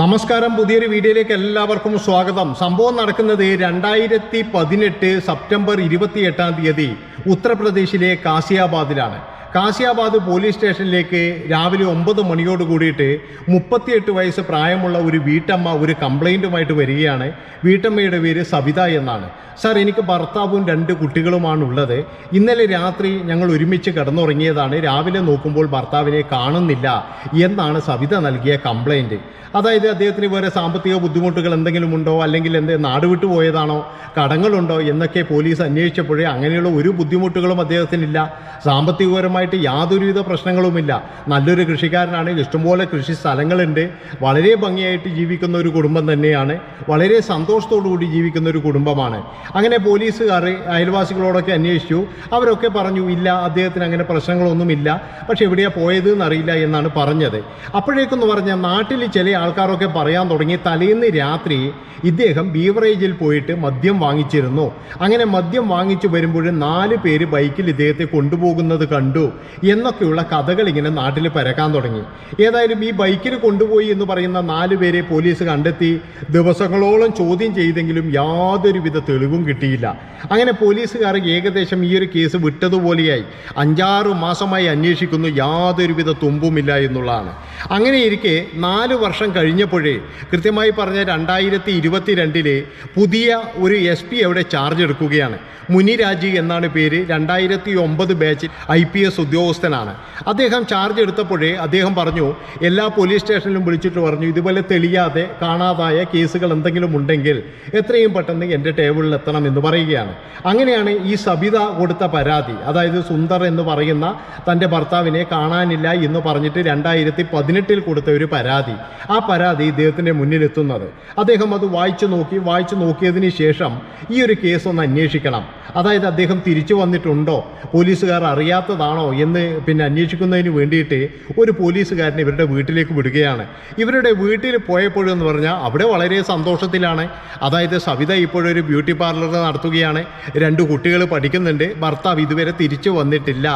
നമസ്കാരം. പുതിയൊരു വീഡിയോയിലേക്ക് എല്ലാവർക്കും സ്വാഗതം. സംഭവം നടക്കുന്നത് രണ്ടായിരത്തി പതിനെട്ട് സെപ്റ്റംബർ ഇരുപത്തി എട്ടാം തീയതി ഉത്തർപ്രദേശിലെ കാസിയാബാദിലാണ്. കാസിയാബാദ് പോലീസ് സ്റ്റേഷനിലേക്ക് രാവിലെ ഒമ്പത് മണിയോട് കൂടിയിട്ട് മുപ്പത്തിയെട്ട് വയസ്സ് പ്രായമുള്ള ഒരു വീട്ടമ്മ ഒരു കംപ്ലൈന്റുമായിട്ട് വരികയാണ്. വീട്ടമ്മയുടെ പേര് സവിത എന്നാണ്. സാർ എനിക്ക് ഭർത്താവും രണ്ട് കുട്ടികളുമാണ് ഉള്ളത് ഇന്നലെ രാത്രി ഞങ്ങൾ ഒരുമിച്ച് കിടന്നുറങ്ങിയതാണ്. രാവിലെ നോക്കുമ്പോൾ ഭർത്താവിനെ കാണുന്നില്ല എന്നാണ് സവിത നൽകിയ കംപ്ലൈന്റ് അതായത് അദ്ദേഹത്തിന് വേറെ സാമ്പത്തിക ബുദ്ധിമുട്ടുകൾ എന്തെങ്കിലും ഉണ്ടോ? അല്ലെങ്കിൽ എന്ത് നാട് വിട്ടു പോയതാണോ? കടങ്ങളുണ്ടോ? എന്നൊക്കെ പോലീസ് അന്വേഷിച്ചപ്പോഴേ അങ്ങനെയുള്ള ഒരു ബുദ്ധിമുട്ടുകളും അദ്ദേഹത്തിനില്ല. സാമ്പത്തികപരമായിട്ട് യാതൊരുവിധ പ്രശ്നങ്ങളുമില്ല. നല്ലൊരു കൃഷിക്കാരനാണ് ഇഷ്ടംപോലെ കൃഷി സ്ഥലങ്ങളുണ്ട്. വളരെ ഭംഗിയായിട്ട് ജീവിക്കുന്ന ഒരു കുടുംബം തന്നെയാണ്. വളരെ കൂടി ജീവിക്കുന്ന ഒരു കുടുംബമാണ്. അങ്ങനെ പോലീസുകാർ അയൽവാസികളോടൊക്കെ അന്വേഷിച്ചു. അവരൊക്കെ പറഞ്ഞു ഇല്ല അദ്ദേഹത്തിന് അങ്ങനെ പ്രശ്നങ്ങളൊന്നുമില്ല. പക്ഷെ എവിടെയാ പോയത് എന്നറിയില്ല എന്നാണ് പറഞ്ഞത്. അപ്പോഴേക്കെന്ന് പറഞ്ഞാൽ നാട്ടിൽ ചില ആൾക്കാരൊക്കെ പറയാൻ തുടങ്ങി. തലേന്ന് രാത്രി ഇദ്ദേഹം ബീവറേജിൽ പോയിട്ട് മദ്യം വാങ്ങിച്ചിരുന്നു. അങ്ങനെ മദ്യം വാങ്ങിച്ചു വരുമ്പോൾ നാല് പേര് ബൈക്കിൽ ഇദ്ദേഹത്തെ കൊണ്ടുപോകുന്നത് കണ്ടു. എന്നൊക്കെയുള്ള കഥകൾ ഇങ്ങനെ നാട്ടിൽ പരക്കാൻ തുടങ്ങി. ഏതായാലും ഈ ബൈക്കിൽ കൊണ്ടുപോയി എന്ന് പറയുന്ന നാല് പേരെ പോലീസ് കണ്ടെത്തി. ദിവസങ്ങളോളം ചോദ്യം ചെയ്തെങ്കിലും യാതൊരുവിധ തെളിവും കിട്ടിയില്ല. അങ്ങനെ പോലീസുകാർ ഏകദേശം ഈ ഒരു കേസ് വിട്ടതുപോലെയായി. അഞ്ചാറ് മാസമായി അന്വേഷിക്കുന്നു യാതൊരുവിധ തുമ്പുമില്ല എന്നുള്ളതാണ്. അങ്ങനെ ഇരിക്കെ നാല് വർഷം കഴിഞ്ഞപ്പോഴേ കൃത്യമായി പറഞ്ഞ രണ്ടായിരത്തി ഇരുപത്തിരണ്ടിലെ പുതിയ ഒരു എസ് പി അവിടെ ചാർജ് എടുക്കുകയാണ്. മുനിരാജി എന്നാണ് പേര്. രണ്ടായിരത്തി ഒമ്പത് ബാച്ച് ഐ പി എസ് ഉദ്യോഗസ്ഥനാണ്. അദ്ദേഹം ചാർജ് എടുത്തപ്പോഴേ അദ്ദേഹം പറഞ്ഞു എല്ലാ പോലീസ് സ്റ്റേഷനിലും വിളിച്ചിട്ട് പറഞ്ഞു ഇതുപോലെ തെളിയാതെ കാണാതായ കേസുകൾ എന്തെങ്കിലും ഉണ്ടെങ്കിൽ എത്രയും പെട്ടെന്ന് എന്റെ ടേബിളിൽ എത്തണം എന്ന് പറയുകയാണ്. അങ്ങനെയാണ് ഈ സബിത കൊടുത്ത പരാതി. അതായത് സുന്ദർ എന്ന് പറയുന്ന തന്റെ ഭർത്താവിനെ കാണാനില്ല എന്ന് പറഞ്ഞിട്ട് രണ്ടായിരത്തി പതിനെട്ടിൽ കൊടുത്ത ഒരു പരാതി. ആ പരാതി ഇദ്ദേഹത്തിന്റെ മുന്നിലെത്തുന്നത്. അദ്ദേഹം അത് വായിച്ചു നോക്കി വായിച്ചു നോക്കിയതിന് ശേഷം ഈ ഒരു കേസ് ഒന്ന് അന്വേഷിക്കണം. അതായത് അദ്ദേഹം തിരിച്ചു വന്നിട്ടുണ്ടോ? പോലീസുകാർ അറിയാത്തതാണോ എന്ന് പിന്നെ അന്വേഷിക്കുന്നതിന് വേണ്ടിയിട്ട് ഒരു പോലീസുകാരനെ ഇവരുടെ വീട്ടിലേക്ക് വിടുകയാണ്. ഇവരുടെ വീട്ടിൽ പോയപ്പോഴെന്ന് പറഞ്ഞാൽ അവിടെ വളരെ സന്തോഷത്തിലാണ്. അതായത് സവിത ഇപ്പോഴൊരു ബ്യൂട്ടി പാർലർ നടത്തുകയാണ്. രണ്ട് കുട്ടികൾ പഠിക്കുന്നുണ്ട്. ഭർത്താവ് ഇതുവരെ തിരിച്ചു വന്നിട്ടില്ല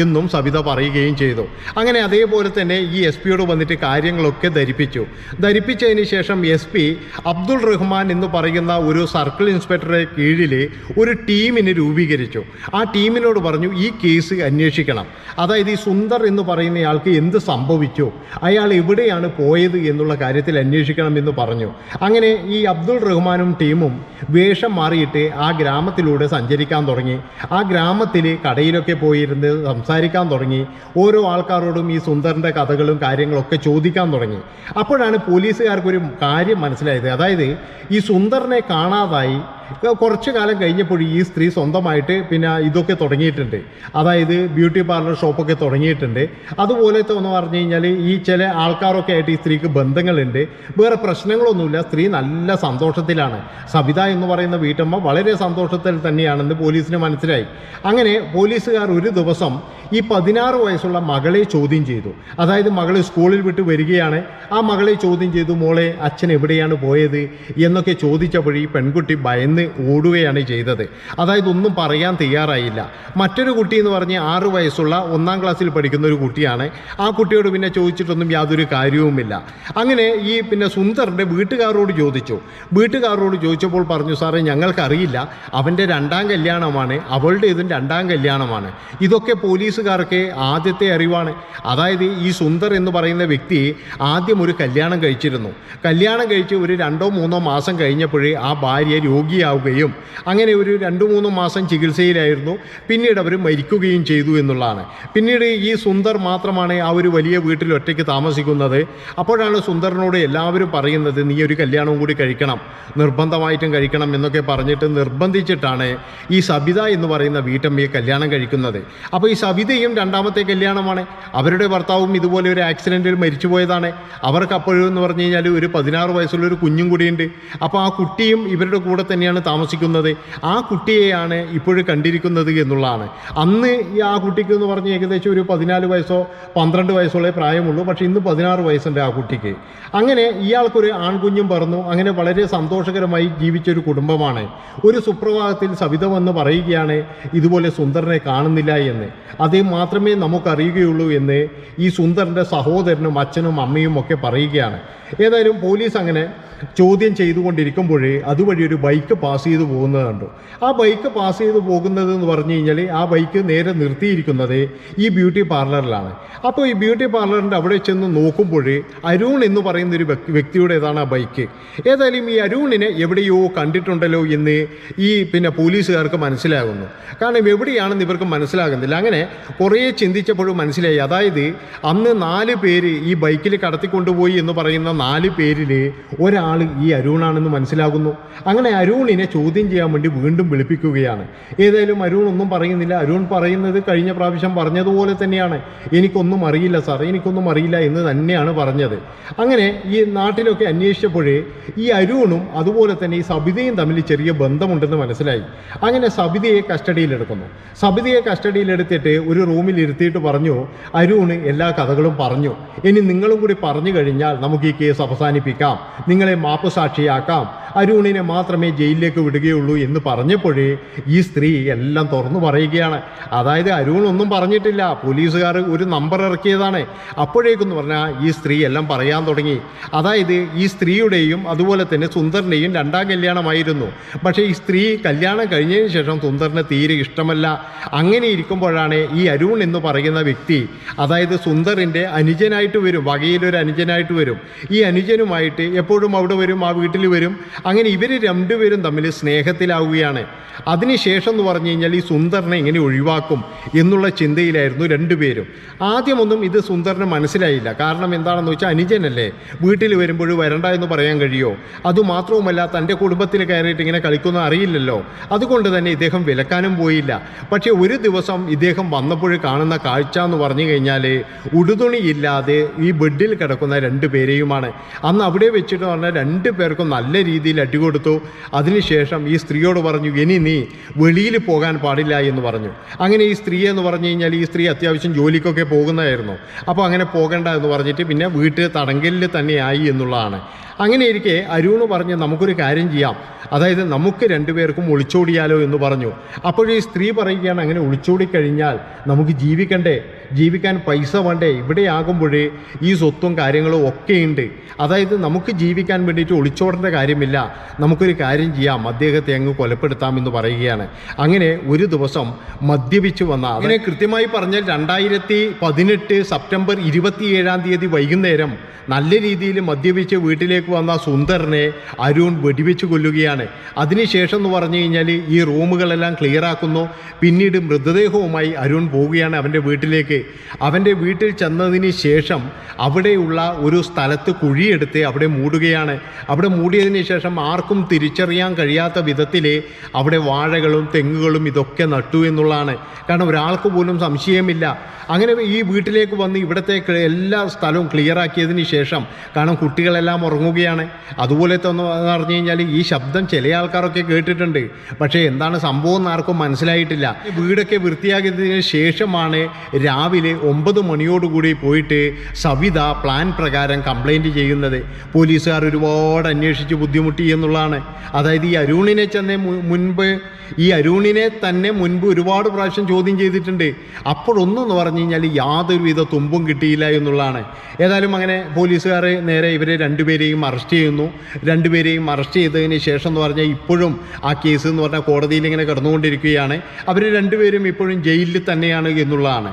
എന്നും സവിത പറയുകയും ചെയ്തു. അങ്ങനെ അതേപോലെ തന്നെ ഈ എസ് പിയോട് വന്നിട്ട് കാര്യങ്ങളൊക്കെ ധരിപ്പിച്ചു. ധരിപ്പിച്ചതിന് ശേഷം എസ് പി അബ്ദുൾ റഹ്മാൻ എന്ന് പറയുന്ന ഒരു സർക്കിൾ ഇൻസ്പെക്ടറെ കീഴിൽ ഒരു ടീമിനെ രൂപീകരിച്ചു. ആ ടീമിനോട് പറഞ്ഞു ഈ കേസ് അന്വേഷിക്കണം. അതായത് ഈ സുന്ദർ എന്ന് പറയുന്നയാൾക്ക് എന്ത് സംഭവിച്ചു? അയാൾ എവിടെയാണ് പോയത് എന്നുള്ള കാര്യത്തിൽ അന്വേഷിക്കണം എന്ന് പറഞ്ഞു. അങ്ങനെ ഈ അബ്ദുൾ റഹ്മാനും ടീമും വേഷം മാറിയിട്ട് ആ ഗ്രാമത്തിലൂടെ സഞ്ചരിക്കാൻ തുടങ്ങി. ആ ഗ്രാമത്തിൽ കടയിലൊക്കെ പോയിരുന്ന് സംസാരിക്കാൻ തുടങ്ങി. ഓരോ ആൾക്കാരോടും ഈ സുന്ദറിന്റെ കഥകളും കാര്യങ്ങളൊക്കെ ചോദിക്കാൻ തുടങ്ങി. അപ്പോഴാണ് പോലീസുകാർക്കൊരു കാര്യം മനസ്സിലായത്. അതായത് ഈ സുന്ദറിനെ കാണാതായി കുറച്ച് കാലം കഴിഞ്ഞപ്പോൾ ഈ സ്ത്രീ സ്വന്തമായിട്ട് പിന്നെ ഇതൊക്കെ തുടങ്ങിയിട്ടുണ്ട്. അതായത് ബ്യൂട്ടി പാർലർ ഷോപ്പൊക്കെ തുടങ്ങിയിട്ടുണ്ട്. അതുപോലത്തെ എന്ന് പറഞ്ഞു കഴിഞ്ഞാൽ ഈ ചില ആൾക്കാരൊക്കെ ആയിട്ട് ഈ സ്ത്രീക്ക് ബന്ധങ്ങളുണ്ട്. വേറെ പ്രശ്നങ്ങളൊന്നുമില്ല. സ്ത്രീ നല്ല സന്തോഷത്തിലാണ്. സവിത എന്ന് പറയുന്ന വീട്ടമ്മ വളരെ സന്തോഷത്തിൽ തന്നെയാണെന്ന് പോലീസിന് മനസ്സിലായി. അങ്ങനെ പോലീസുകാർ ഒരു ദിവസം ഈ പതിനാറ് വയസ്സുള്ള മകളെ ചോദ്യം ചെയ്തു. അതായത് മകളെ സ്കൂളിൽ വിട്ട് വരികയാണ്. ആ മകളെ ചോദ്യം ചെയ്തു മോളെ അച്ഛൻ എവിടെയാണ് പോയത്? എന്നൊക്കെ ചോദിച്ചപ്പോൾ ഈ പെൺകുട്ടി ഭയന്ന് ഓടുകയാണ് ചെയ്തത്. അതായത് ഒന്നും പറയാൻ തയ്യാറായില്ല. മറ്റൊരു കുട്ടി എന്ന് പറഞ്ഞ് ആറ് വയസ്സുള്ള ഒന്നാം ക്ലാസ്സിൽ പഠിക്കുന്ന ഒരു കുട്ടിയാണ്. ആ കുട്ടിയോട് പിന്നെ ചോദിച്ചിട്ടൊന്നും യാതൊരു കാര്യവുമില്ല. അങ്ങനെ ഈ പിന്നെ സുന്ദറിന്റെ വീട്ടുകാരോട് ചോദിച്ചു. വീട്ടുകാരോട് ചോദിച്ചപ്പോൾ പറഞ്ഞു സാറേ ഞങ്ങൾക്കറിയില്ല. അവന്റെ രണ്ടാം കല്യാണമാണ് അവളുടെ ഇതും രണ്ടാം കല്യാണമാണ്. ഇതൊക്കെ പോലീസുകാർക്ക് ആദ്യത്തെ അറിവാണ്. അതായത് ഈ സുന്ദർ എന്ന് പറയുന്ന വ്യക്തി ആദ്യം ഒരു കല്യാണം കഴിച്ചിരുന്നു. കല്യാണം കഴിച്ച് ഒരു രണ്ടോ മൂന്നോ മാസം കഴിഞ്ഞപ്പോഴേ ആ ഭാര്യ രോഗിയാവുകയും അങ്ങനെ ഒരു രണ്ട് മൂന്നോ മാസം ചികിത്സയിലായിരുന്നു. പിന്നീട് അവർ മരിക്കുകയും ചെയ്തു എന്നുള്ളതാണ്. പിന്നീട് ഈ സുന്ദർ മാത്രമാണ് ആ ഒരു വലിയ വീട്ടിൽ ഒറ്റയ്ക്ക് താമസിക്കുന്നത്. അപ്പോഴാണ് സുന്ദറിനോട് എല്ലാവരും പറയുന്നത് നീ ഒരു കല്യാണവും കൂടി കഴിക്കണം. നിർബന്ധമായിട്ടും കഴിക്കണം എന്നൊക്കെ പറഞ്ഞിട്ട് നിർബന്ധിച്ചിട്ടാണ് ഈ സബിത എന്ന് പറയുന്ന വീട്ടമ്മയെ കല്യാണം കഴിക്കുന്നത്. അപ്പോൾ ഈ സവിതയും രണ്ടാമത്തെ കല്യാണമാണ്. അവരുടെ ഭർത്താവും ഇതുപോലെ ഒരു ആക്സിഡന്റിൽ മരിച്ചു പോയതാണ്. അവർക്ക് അപ്പോഴും എന്ന് പറഞ്ഞു കഴിഞ്ഞാൽ ഒരു പതിനാറ് വയസ്സുള്ള ഒരു കുഞ്ഞും കൂടിയുണ്ട്. അപ്പോൾ ആ കുട്ടിയും ഇവരുടെ കൂടെ തന്നെയാണ് താമസിക്കുന്നത്. ആ കുട്ടിയെയാണ് ഇപ്പോഴും കണ്ടിരിക്കുന്നത് എന്നുള്ളതാണ്. അന്ന് ഈ ആ കുട്ടി കുട്ടിക്ക് എന്ന് പറഞ്ഞ് ഏകദേശം ഒരു പതിനാല് വയസ്സോ പന്ത്രണ്ട് വയസ്സോളേ പ്രായമുള്ളൂ. പക്ഷേ ഇന്ന് പതിനാറ് വയസ്സുണ്ട് ആ കുട്ടിക്ക്. അങ്ങനെ ഇയാൾക്കൊരു ആൺകുഞ്ഞും പറന്നു. അങ്ങനെ വളരെ സന്തോഷകരമായി ജീവിച്ചൊരു കുടുംബമാണ്. ഒരു സുപ്രഭാതത്തിൽ സവിത വന്ന് പറയുകയാണ് ഇതുപോലെ സുന്ദരനെ കാണുന്നില്ല എന്ന്. അത് മാത്രമേ നമുക്കറിയുകയുള്ളൂ എന്ന് ഈ സുന്ദറിന്റെ സഹോദരനും അച്ഛനും അമ്മയും ഒക്കെ പറയുകയാണ്. ഏതായാലും പോലീസ് അങ്ങനെ ചോദ്യം ചെയ്തുകൊണ്ടിരിക്കുമ്പോഴേ അതുവഴി ഒരു ബൈക്ക് പാസ് ചെയ്ത് പോകുന്നത് കണ്ടു. ആ ബൈക്ക് പാസ് ചെയ്ത് പോകുന്നത് എന്ന് പറഞ്ഞു കഴിഞ്ഞാൽ ആ ബൈക്ക് നേരെ നിർത്തിയിരിക്കുന്നത് ഈ ബ്യൂട്ടി പാർലറിലാണ്. അപ്പോൾ ഈ ബ്യൂട്ടി പാർലറിന്റെ അവിടെ ചെന്ന് നോക്കുമ്പോൾ അരുൺ എന്ന് പറയുന്ന ഒരു വ്യക്തി വ്യക്തിയുടേതാണ് ആ ബൈക്ക്. ഏതായാലും ഈ അരുണിനെ എവിടെയോ കണ്ടിട്ടുണ്ടല്ലോ എന്ന് ഈ പിന്നെ പോലീസുകാർക്ക് മനസ്സിലാകുന്നു. കാരണം എവിടെയാണെന്ന് ഇവർക്ക് മനസ്സിലാകുന്നില്ല. അങ്ങനെ കുറേ ചിന്തിച്ചപ്പോഴും മനസ്സിലായി. അതായത് അന്ന് നാല് പേര് ഈ ബൈക്കിൽ കടത്തിക്കൊണ്ടുപോയി എന്ന് പറയുന്ന നാല് പേരിൽ ഒരാൾ ഈ അരുണാണെന്ന് മനസ്സിലാകുന്നു. അങ്ങനെ അരുണിനെ ചോദ്യം ചെയ്യാൻ വേണ്ടി വീണ്ടും വിളിപ്പിക്കുകയാണ്. ഏതായാലും അരുൺ ഒന്നും പറയുന്നില്ല. അരുൺ പറയുന്നത് കഴിഞ്ഞ പ്രാവശ്യം പറഞ്ഞതുപോലെ തന്നെയാണ്. എനിക്കൊന്നും അറിയില്ല സാർ എനിക്കൊന്നും അറിയില്ല എന്ന് തന്നെയാണ് പറഞ്ഞത്. അങ്ങനെ ഈ നാട്ടിലൊക്കെ അന്വേഷിച്ചപ്പോഴേ ഈ അരുണും അതുപോലെ തന്നെ ഈ സബിതയും തമ്മിൽ ചെറിയ ബന്ധമുണ്ടെന്ന് മനസ്സിലായി. അങ്ങനെ സബിതയെ കസ്റ്റഡിയിലെടുക്കുന്നു. സബിതയെ കസ്റ്റഡിയിലെടുത്തിട്ട് ഒരു റൂമിൽ ഇരുത്തിയിട്ട് പറഞ്ഞു അരുണ് എല്ലാ കഥകളും പറഞ്ഞു. ഇനി നിങ്ങളും കൂടി പറഞ്ഞു കഴിഞ്ഞാൽ നമുക്ക് ഈ കേസ് അവസാനിപ്പിക്കാം. നിങ്ങളെ മാപ്പ് സാക്ഷിയാക്കാം. അരുണിനെ മാത്രമേ ജയിലിലേക്ക് വിടുകയുള്ളൂ എന്ന് പറഞ്ഞപ്പോഴേ ഈ സ്ത്രീ എല്ലാം തുറന്നു പറയുകയാണ്. അതായത് അരുൺ ഒന്നും പറഞ്ഞിട്ടില്ല. പോലീസുകാർ ഒരു നമ്പർ ഇറക്കിയതാണ്. അപ്പോഴേക്കെന്ന് പറഞ്ഞാൽ ഈ സ്ത്രീ എല്ലാം പറയാൻ തുടങ്ങി. അതായത് ഈ സ്ത്രീയുടെയും അതുപോലെ തന്നെ സുന്ദറിന്റെയും രണ്ടാം കല്യാണമായിരുന്നു. പക്ഷേ ഈ സ്ത്രീ കല്യാണം കഴിഞ്ഞതിന് ശേഷം സുന്ദറിന് തീരെ ഇഷ്ടമല്ല. അങ്ങനെ ഇരിക്കുമ്പോഴാണ് ഈ അരുൺ എന്ന് പറയുന്ന വ്യക്തി അതായത് സുന്ദറിന്റെ അനുജനായിട്ട് വരും വകയിലൊരു അനുജനായിട്ട് വരും. ഈ അനുജനുമായിട്ട് എപ്പോഴും അവിടെ വരും ആ വീട്ടിൽ വരും. അങ്ങനെ ഇവർ രണ്ടുപേരും തമ്മിൽ സ്നേഹത്തിലാവുകയാണ്. അതിനുശേഷം എന്ന് പറഞ്ഞു കഴിഞ്ഞാൽ ഈ സുന്ദറിനെ എങ്ങനെ ഒഴിവാക്കും എന്നുള്ള ചിന്തയിലായിരുന്നു രണ്ടുപേരും. ആദ്യമൊന്നും ഇത് സുന്ദറിന് മനസ്സിലായില്ല. കാരണം എന്താണെന്ന് വെച്ചാൽ അനുജനല്ലേ? വീട്ടിൽ വരുമ്പോൾ വരണ്ട എന്ന് പറയാൻ കഴിയുമോ അതുമാത്രവുമല്ല തന്റെ കുടുംബത്തിൽ കയറിയിട്ട് ഇങ്ങനെ കളിക്കുന്ന അറിയില്ലല്ലോ. അതുകൊണ്ട് തന്നെ ഇദ്ദേഹം വിലക്കാനും പോയില്ല. പക്ഷേ ഒരു ദിവസം ഇദ്ദേഹം വന്നപ്പോൾ കാണുന്ന കാഴ്ച എന്ന് പറഞ്ഞു കഴിഞ്ഞാൽ ഉടുതുണിയില്ലാതെ ഈ ബെഡിൽ കിടക്കുന്ന രണ്ട് പേരെയുമാണ്. അന്ന് അവിടെ വെച്ചിട്ട് പറഞ്ഞാൽ രണ്ട് പേർക്കും നല്ല രീതിയിൽ അടി അടികൊടുത്തു അതിനുശേഷം ഈ സ്ത്രീയോട് പറഞ്ഞു ഇനി നീ വെളിയിൽ പോകാൻ പാടില്ല എന്ന് പറഞ്ഞു. അങ്ങനെ ഈ സ്ത്രീ എന്ന് പറഞ്ഞു കഴിഞ്ഞാൽ ഈ സ്ത്രീ അത്യാവശ്യം ജോലിക്കൊക്കെ പോകുന്നതായിരുന്നു. അപ്പോൾ അങ്ങനെ പോകണ്ട എന്ന് പറഞ്ഞിട്ട് പിന്നെ വീട്ടിൽ തടങ്കലിൽ തന്നെയായി എന്നുള്ളതാണ്. അങ്ങനെ ഇരിക്കെ അരുണ് പറഞ്ഞ് നമുക്കൊരു കാര്യം ചെയ്യാം. അതായത് നമുക്ക് രണ്ടുപേർക്കും ഒളിച്ചോടിയാലോ എന്ന് പറഞ്ഞു. അപ്പോഴീ സ്ത്രീ പറയുകയാണ് അങ്ങനെ ഒളിച്ചോടിക്കഴിഞ്ഞാൽ നമുക്ക് ജീവിക്കണ്ടേ? ജീവിക്കാൻ പൈസ വേണ്ടേ? ഇവിടെ ആകുമ്പോഴേ ഈ സ്വത്തും കാര്യങ്ങളും ഒക്കെ ഉണ്ട് അതായത് നമുക്ക് ജീവിക്കാൻ വേണ്ടിയിട്ട് ഒളിച്ചോടേണ്ട കാര്യമില്ല. നമുക്കൊരു കാര്യം ചെയ്യാം. അദ്ദേഹത്തെ അങ്ങ് കൊലപ്പെടുത്താമെന്ന് പറയുകയാണ്. അങ്ങനെ ഒരു ദിവസം മദ്യപിച്ച് വന്ന അങ്ങനെ കൃത്യമായി പറഞ്ഞാൽ രണ്ടായിരത്തി പതിനെട്ട് സെപ്റ്റംബർ ഇരുപത്തിയേഴാം തീയതി വൈകുന്നേരം നല്ല രീതിയിൽ മദ്യപിച്ച് വീട്ടിലേക്ക് വന്ന സുന്ദറിനെ അരുൺ വെടിവെച്ച് കൊല്ലുകയാണ്. അതിനുശേഷം എന്ന് പറഞ്ഞു കഴിഞ്ഞാൽ ഈ റൂമുകളെല്ലാം ക്ലിയർ ആക്കുന്നു. പിന്നീട് മൃതദേഹവുമായി അരുൺ പോവുകയാണ് അവന്റെ വീട്ടിലേക്ക്. അവന്റെ വീട്ടിൽ ചെന്നതിന് ശേഷം അവിടെയുള്ള ഒരു സ്ഥലത്ത് കുഴിയെടുത്ത് അവിടെ മൂടുകയാണ്. അവിടെ മൂടിയതിന് ശേഷം ആർക്കും തിരിച്ചറിയാൻ കഴിയാത്ത വിധത്തിൽ അവിടെ വാഴകളും തെങ്ങുകളും ഇതൊക്കെ നട്ടു എന്നുള്ളതാണ്. കാരണം ഒരാൾക്ക് പോലും സംശയമില്ല. അങ്ങനെ ഈ വീട്ടിലേക്ക് വന്ന് ഇവിടുത്തെ എല്ലാ സ്ഥലവും ക്ലിയറാക്കിയതിന് ശേഷം കാരണം കുട്ടികളെല്ലാം ഉറങ്ങുകയാണ്. അതുപോലെ തന്നെ പറഞ്ഞു കഴിഞ്ഞാൽ ഈ ശബ്ദം ചില ആൾക്കാരൊക്കെ കേട്ടിട്ടുണ്ട്. പക്ഷേ എന്താണ് സംഭവം എന്ന് ആർക്കും മനസ്സിലായിട്ടില്ല. വീടൊക്കെ വൃത്തിയാക്കിയതിന് ശേഷമാണ് രാവിലെ ഒമ്പത് മണിയോടുകൂടി പോയിട്ട് സവിത പ്ലാൻ പ്രകാരം കംപ്ലൈന്റ് ചെയ്യുന്നത്. പോലീസുകാർ ഒരുപാട് അന്വേഷിച്ച് ബുദ്ധിമുട്ടി എന്നുള്ളതാണ്. അതായത് ഈ അരുണിനെ ചെന്ന് മുൻപ് ഈ അരുണിനെ തന്നെ മുൻപ് ഒരുപാട് പ്രാവശ്യം ചോദ്യം ചെയ്തിട്ടുണ്ട്. അപ്പോഴൊന്നെന്ന് പറഞ്ഞു കഴിഞ്ഞാൽ യാതൊരുവിധ തുമ്പും കിട്ടിയില്ല എന്നുള്ളതാണ്. ഏതായാലും അങ്ങനെ പോലീസുകാർ നേരെ ഇവരെ രണ്ടുപേരെയും അറസ്റ്റ് ചെയ്യുന്നു. രണ്ടുപേരെയും അറസ്റ്റ് ചെയ്തതിന് ശേഷം എന്ന് പറഞ്ഞാൽ ഇപ്പോഴും ആ കേസ് എന്ന് പറഞ്ഞാൽ കോടതിയിൽ ഇങ്ങനെ കിടന്നുകൊണ്ടിരിക്കുകയാണ്. അവർ രണ്ടുപേരും ഇപ്പോഴും ജയിലിൽ തന്നെയാണ് എന്നുള്ളതാണ്.